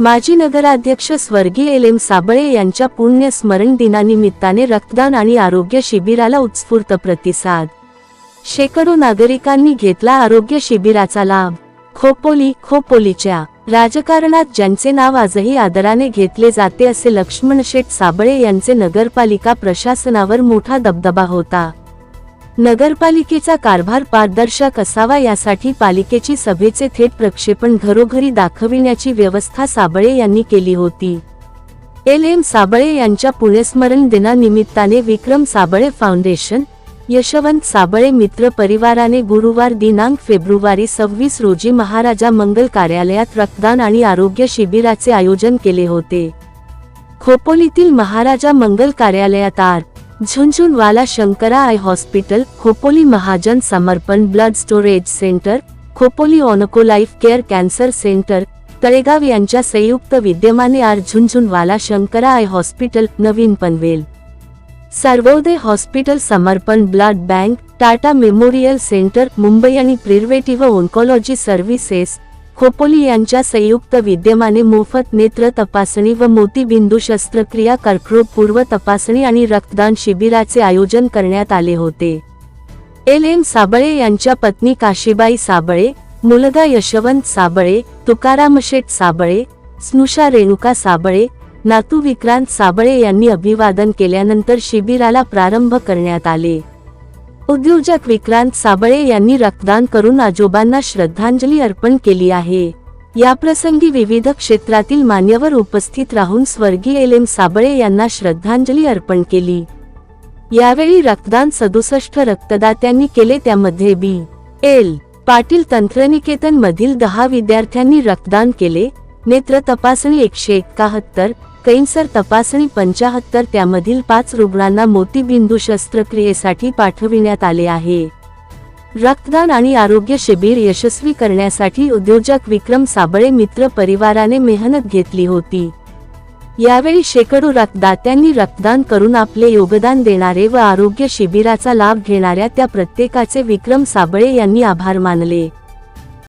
माजी नगराध्यक्ष स्वर्गीय एल एम साबळे यांच्या पुण्य स्मरण दिनानिमित्ताने रक्तदान आणि आरोग्य शिबिराला उत्स्फूर्त प्रतिसाद. शेकडो नागरिकांनी घेतला आरोग्य शिबिराचा लाभ. खोपोली खोपोलीच्या राजकारणात ज्यांचे नाव आजही आदराने घेतले जाते असे लक्ष्मण शेठ साबळे यांचे नगरपालिका प्रशासनावर मोठा दबदबा होता. नगरपालिकेचा कारभार पारदर्शक असावा यासाठी पालिकेची सभेचे थेट प्रक्षेपण घरोघरी दाखविण्याची व्यवस्था साबळे यांनी केली होती. एल. एम. साबळे यांच्या पुण्यस्मरण दिनानिमित्ताने विक्रम साबळे फाउंडेशन यशवंत साबळे मित्र परिवाराने गुरुवार दिनांक फेब्रुवारी सव्वीस रोजी महाराजा मंगल कार्यालयात रक्तदान आणि आरोग्य शिबिराचे आयोजन केले होते. खोपोलीतील महाराजा मंगल कार्यालयात R. Jhunjhunwala Shankara eye hospital Khopoli Mahajan Samarpan blood storage centre Khopoli onco life care cancer centre Talegaon यांच्या संयुक्त विद्यमाने R Jhunjhunwala Shankara eye hospital नवीन Panvel. Sarvodaya hospital Samarpan blood bank Tata memorial centre Mumbai आणि preventive oncology services Khopoli यांच्या संयुक्त विद्यमाने मोफत नेत्र तपासणी व मोतीबिंदू शस्त्रक्रिया कर्करोग पूर्व तपासणी आणि रक्तदान शिबिराचे आयोजन करण्यात आले होते. एल. एम. साबळे यांच्या पत्नी काशीबाई साबळे मुलगा यशवंत साबळे तुकाराम शेठ साबळे स्नुषा रेणुका साबळे नातू विक्रांत साबळे यांनी अभिवादन केल्यानंतर शिबिराला प्रारंभ करण्यात आले. उद्योजक विक्रांत साबळे यांनी रक्तदान करून आजोबांना श्रद्धांजली अर्पण केली आहे. याप्रसंगी विविध क्षेत्रातील मान्यवर उपस्थित राहून स्वर्गीय एल. एम. साबळे यांना श्रद्धांजली अर्पण केली. यावेळी रक्तदान सदुसष्ट रक्तदात्यांनी केले त्यामध्ये बी. एल. पाटील तंत्रनिकेतन मधील दहा विद्यार्थ्यांनी रक्तदान केले. नेत्र तपासणी एकशे एकाहत्तर कैन्सर तपासणी पंचाहत्तर त्यामधील पाच रुग्णांना मोतीबिंदू शस्त्रक्रियेसाठी पाठविण्यात आले आहे. रक्तदान आणि आरोग्य शिबिर यशस्वी करण्यासाठी उद्योजक विक्रम साबळे मित्र परिवाराने मेहनत घेतली होती. यावेळी शेकडो रक्तदात्यांनी रक्तदान करून आपले योगदान देणारे व आरोग्य शिबिराचा लाभ घेणाऱ्या त्या प्रत्येकाचे विक्रम साबळे यांनी आभार मानले.